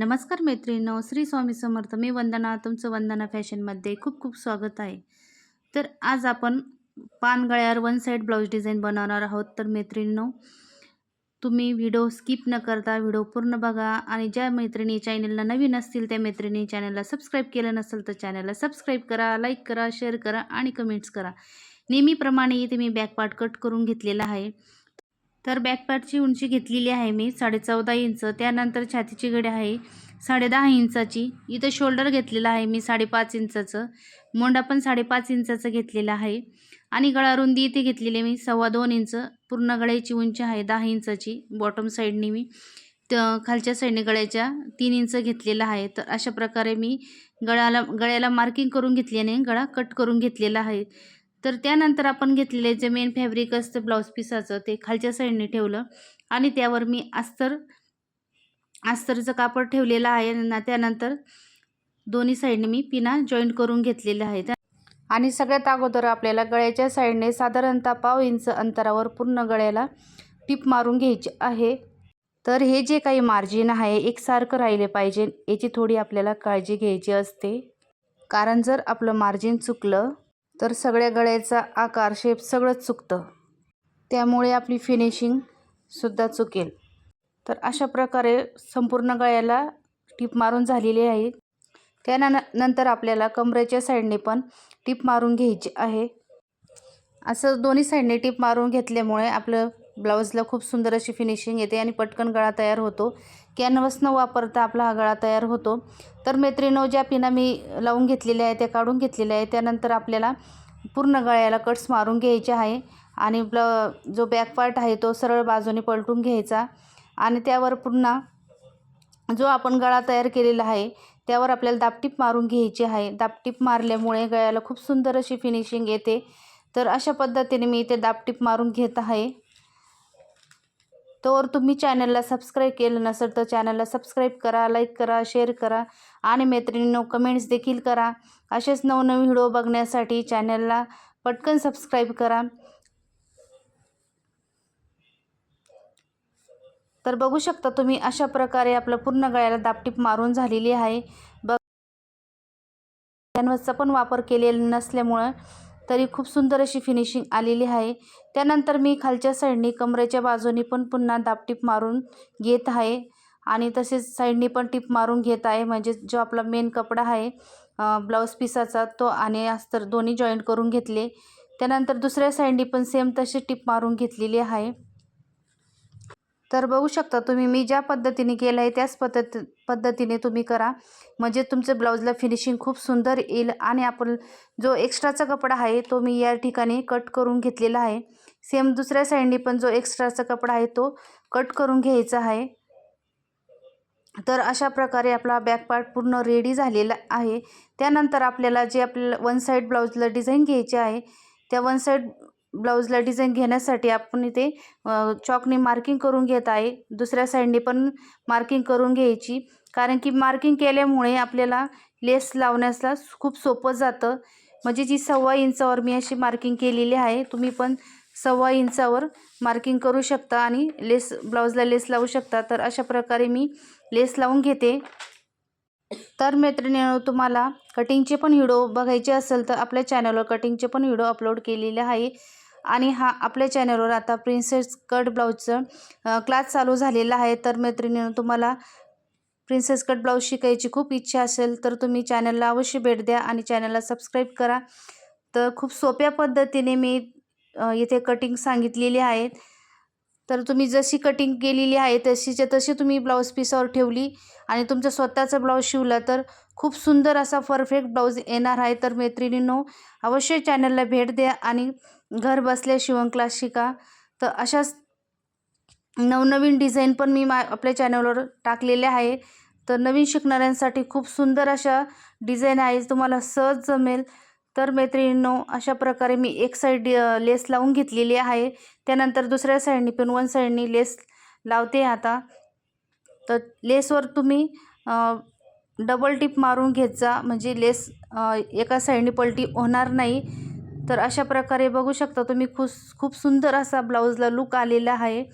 नमस्कार मैत्रिणींनो श्री स्वामी समर्थ. मी वंदना तुमचं वंदना फॅशनमध्ये खूप खूप स्वागत आहे. तर आज आपण पानगळ्यावर वन साईड ब्लाऊज डिझाईन बनवणार आहोत. तर मैत्रिणींनो तुम्ही व्हिडिओ स्किप न करता व्हिडिओ पूर्ण बघा आणि ज्या मैत्रिणी चॅनलला नवीन असतील त्या मैत्रिणी चॅनलला सबस्क्राईब केलं नसेल तर चॅनलला सबस्क्राईब करा लाईक करा शेअर करा आणि कमेंट्स करा. नेहमीप्रमाणे इथे मी बॅक पार्ट कट करून घेतलेला आहे. तर बॅकपॅडची उंची घेतलेली आहे मी साडेचौदा इंच. त्यानंतर छातीची गडी आहे साडेदहा इंचाची. इथं शोल्डर घेतलेलं आहे मी साडेपाच इंचाचं. मोंडा पण साडेपाच इंचाचं घेतलेला आहे. आणि गळा रुंदी इथे घेतलेली मी सव्वा दोन इंच. पूर्ण गळ्याची उंची आहे दहा इंचाची. बॉटम साईडने मी त खालच्या साईडने गळ्याच्या तीन इंच घेतलेला आहे. तर अशा प्रकारे मी गळ्याला गळ्याला मार्किंग करून घेतल्याने गळा कट करून घेतलेला आहे. तर त्यानंतर आपण घेतलेले जे मेन फॅब्रिक असतं ब्लाऊज पिसाचं ते खालच्या साईडने ठेवलं. आणि त्यावर मी अस्तर अस्तरचं कापड ठेवलेलं आहे ना त्यानंतर दोन्ही साईडने मी पिना जॉईंट करून घेतलेले आहेत आणि सगळ्यात अगोदर आपल्याला गळ्याच्या साईडने साधारणतः पाव इंच अंतरावर पूर्ण गळ्याला टिप मारून घ्यायची आहे. तर हे जे काही मार्जिन आहे एकसारखं राहिले पाहिजे. याची थोडी आपल्याला काळजी घ्यायची असते. कारण जर आपलं मार्जिन चुकलं तर सगळ्या गळ्याचा आकार शेप सगळंच चुकतं. त्यामुळे आपली फिनिशिंगसुद्धा चुकेल. तर अशा प्रकारे संपूर्ण गळ्याला टीप मारून झालेली आहे. त्यान नंतर आपल्याला कमरेच्या साईडने पण टीप मारून घ्यायची आहे. असं दोन्ही साईडने टीप मारून घेतल्यामुळे आपलं ब्लाऊजला खूप सुंदर अशी फिनिशिंग येते आणि पटकन गळा तयार होतो. कॅनवस न वापरता आपला हा गळा तयार होतो. तर मैत्रिणो ज्या पिना मी लावून घेतलेल्या आहे त्या काढून घेतलेल्या आहे त्यानंतर आपल्याला पूर्ण गळ्याला कट्स मारून घ्यायचे आहे आणि ब्ल जो बॅक पार्ट आहे तो सरळ बाजूने पलटून घ्यायचा आणि त्यावर पुन्हा जो आपण गळा तयार केलेला आहे त्यावर आपल्याला दापटीप मारून घ्यायची आहे. दापटीप मारल्यामुळे गळ्याला खूप सुंदर अशी फिनिशिंग येते. तर अशा पद्धतीने मी इथे दापटीप मारून घेत आहे. तर तुम्ही चॅनलला सबस्क्राईब केलं नसेल तर चॅनलला सबस्क्राईब करा लाईक करा शेअर करा आणि मैत्रिणींनो कमेंट्स देखील करा. असेच नवनवीन व्हिडिओ बघण्यासाठी चॅनलला पटकन सबस्क्राईब करा. तर बघू शकता तुम्ही अशा प्रकारे आपलं पूर्ण गळ्याला दापटीप मारून झालेली आहे. बघ कॅनव्हसचा पण वापर केलेला नसल्यामुळं तरी खूप सुंदर अशी फिनिशिंग आलेली आहे. त्यानंतर मी खालच्या साईडनी कमरेच्या बाजूनी पण पुन्हा दापटीप मारून घेत आहे. आणि तसेच साईडनी पण टीप मारून घेत आहे. म्हणजे जो आपला मेन कपडा आहे ब्लाऊज पिसाचा तो आणि अस्तर दोन्ही जॉईंट करून घेतले. त्यानंतर दुसऱ्या साईडनी पण सेम तशी टीप मारून घेतलेली आहे. तर बघू शकता तुम्ही मी ज्या पद्धतीने केलं आहे त्याच पद्धत पद्धतीने तुम्ही करा. म्हणजे तुमचं ब्लाऊजला फिनिशिंग खूप सुंदर येईल आणि आपण जो एक्स्ट्राचा कपडा आहे तो मी या ठिकाणी कट करून घेतलेला आहे. सेम दुसऱ्या साईडने पण जो एक्स्ट्राचा कपडा आहे तो कट करून घ्यायचा आहे. तर अशा प्रकारे आपला बॅक पार्ट पूर्ण रेडी झालेला आहे. त्यानंतर आपल्याला जे आपल्याला वन साईड ब्लाऊजला डिझाईन घ्यायची आहे त्या वन साईड ब्लाऊजला डिझाईन घेण्यासाठी आपण इथे चॉकने मार्किंग करून घेत आहे. दुसऱ्या साईडने पण मार्किंग करून घ्यायची. कारण की मार्किंग केल्यामुळे आपल्याला लेस लावण्यासला खूप सोपं जातं. म्हणजे जी सव्वा इंचावर मी अशी मार्किंग केलेली आहे तुम्ही पण सव्वा इंचावर मार्किंग करू शकता आणि लेस ब्लाऊजला लेस लावू शकता. तर अशा प्रकारे मी लेस लावून घेते. तर मैत्रिणी तुम्हाला कटिंगचे पण व्हिडिओ बघायचे असेल तर आपल्या चॅनलवर कटिंगचे पण व्हिडिओ अपलोड केलेले आहे. आणि हा आपल्या चॅनलवर आता प्रिन्सेस कट ब्लाऊजचं क्लास चालू झालेला आहे. तर मैत्रिणीनं तुम्हाला प्रिन्सेस कट ब्लाऊज शिकायची खूप इच्छा असेल तर तुम्ही चॅनलला अवश्य भेट द्या आणि चॅनलला सबस्क्राईब करा. तर खूप सोप्या पद्धतीने मी इथे कटिंग सांगितलेली आहेत तर तुम्ही जशी कटिंग केलेली आहे तशीच्या तशी तुम्ही ब्लाऊज पिसावर ठेवली आणि तुमचं स्वतःचा ब्लाऊज शिवला तर खूप सुंदर असा परफेक्ट ब्लाऊज येणार आहे. तर मैत्रिणींनो अवश्य चॅनलला भेट द्या आणि घर बसल्या शिवण क्लास शिका. तर अशाच नवनवीन डिझाईन पण मी मा आपल्या चॅनलवर टाकलेल्या आहे. तर नवीन शिकणाऱ्यांसाठी खूप सुंदर अशा डिझाईन आहे. तुम्हाला सहज जमेल. तर मैत्रिणींनो अशा प्रकारे मी एक साईड लेस लावून घेतलेली आहे. त्यानंतर दुसऱ्या साईडनी पण वन साईडनी लेस लावते आता. तर लेसवर तुम्ही डबल टिप मारून घेत जा. म्हणजे लेस एका साईडनी पलटी होणार नाही. तर अशा प्रकारे बघू शकता तुम्ही खूप खूप सुंदर असा ब्लाऊजला लुक आलेला आहे.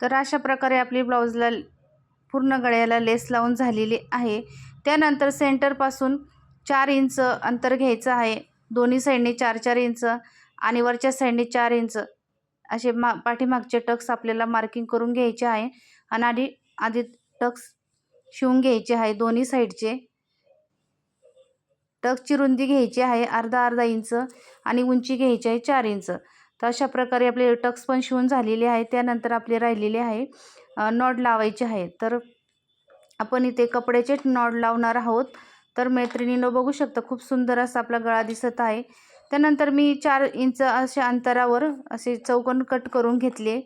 तर अशा प्रकारे आपली ब्लाऊजला पूर्ण गळ्याला लेस लावून झालेली आहे. त्यानंतर सेंटरपासून चार इंच अंतर घ्यायचं आहे. दोन्ही साईडने चार चार इंच आणि वरच्या साईडने चार इंच असे मा पाठीमागचे टक्स आपल्याला मार्किंग करून घ्यायचे आहे. आणि आधी आधी टक्स शिवून घ्यायचे आहे दोन्ही साईडचे टक्सची रुंदी घ्यायची आहे अर्धा अर्धा इंच आणि उंची घ्यायची आहे चार इंच. तर अशा प्रकारे आपले टक्स पण शिवून झालेले आहे त्यानंतर आपले राहिलेले आहे नॉड लावायचे आहे. तर आपण इथे कपड्याचे नॉड लावणार आहोत. तर मैत्रिणीनं बघू शकता खूप सुंदर असा आपला गळा दिसत आहे. त्यानंतर मी चार इंच अशा अंतरावर असे चौकन कट करून घेतले.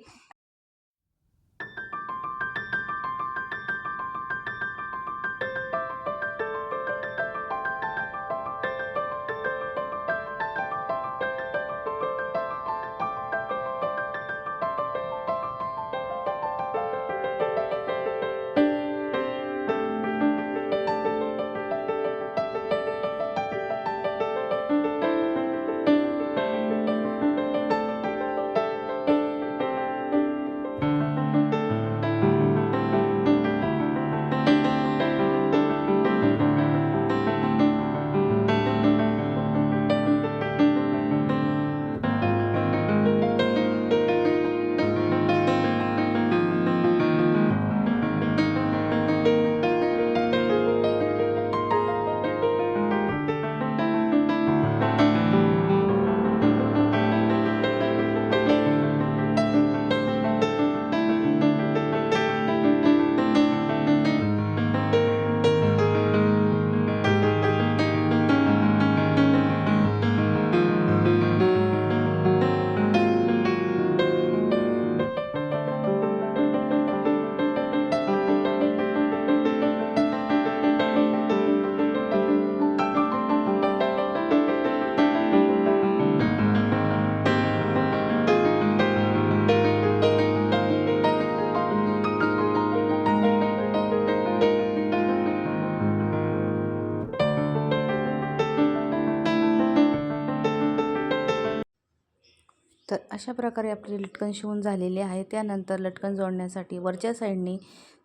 अशा प्रकारे आपले लटकन शिवून झालेले आहे. त्यानंतर लटकन जोडण्यासाठी वरच्या साईडने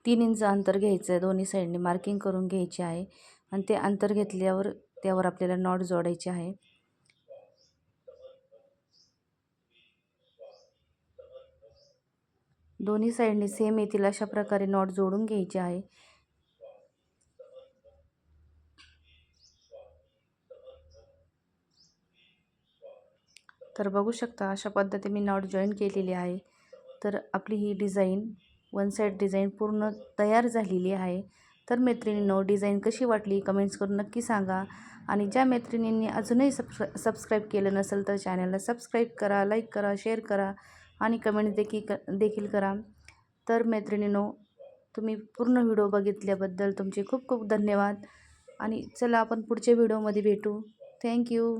तीन इंच अंतर घ्यायचं आहे. दोन्ही साईडने मार्किंग करून घ्यायचे आहे. आणि ते अंतर घेतल्यावर त्यावर आपल्याला नॉट जोडायचे आहे. दोन्ही साईडने सेम येतील अशा प्रकारे नॉट जोडून घ्यायचे आहे. तर बघू शकता अशा पद्धतीने मी नॉट जॉईन केलेली आहे. तर आपली ही डिझाईन वन साईड डिझाईन पूर्ण तयार झालेली आहे. तर मैत्रिणींनो डिझाईन कशी वाटली कमेंट्स करून नक्की सांगा. आणि ज्या मैत्रिणींनी अजूनही सबस्क्रा सबस्क्राईब केलं नसेल तर चॅनलला सबस्क्राईब करा लाईक करा शेअर करा आणि कमेंट देखील क देखील करा. तर मैत्रिणींनो तुम्ही पूर्ण व्हिडिओ बघितल्याबद्दल तुमचे खूप खूप धन्यवाद. आणि चला आपण पुढच्या व्हिडिओमध्ये भेटू. थँक्यू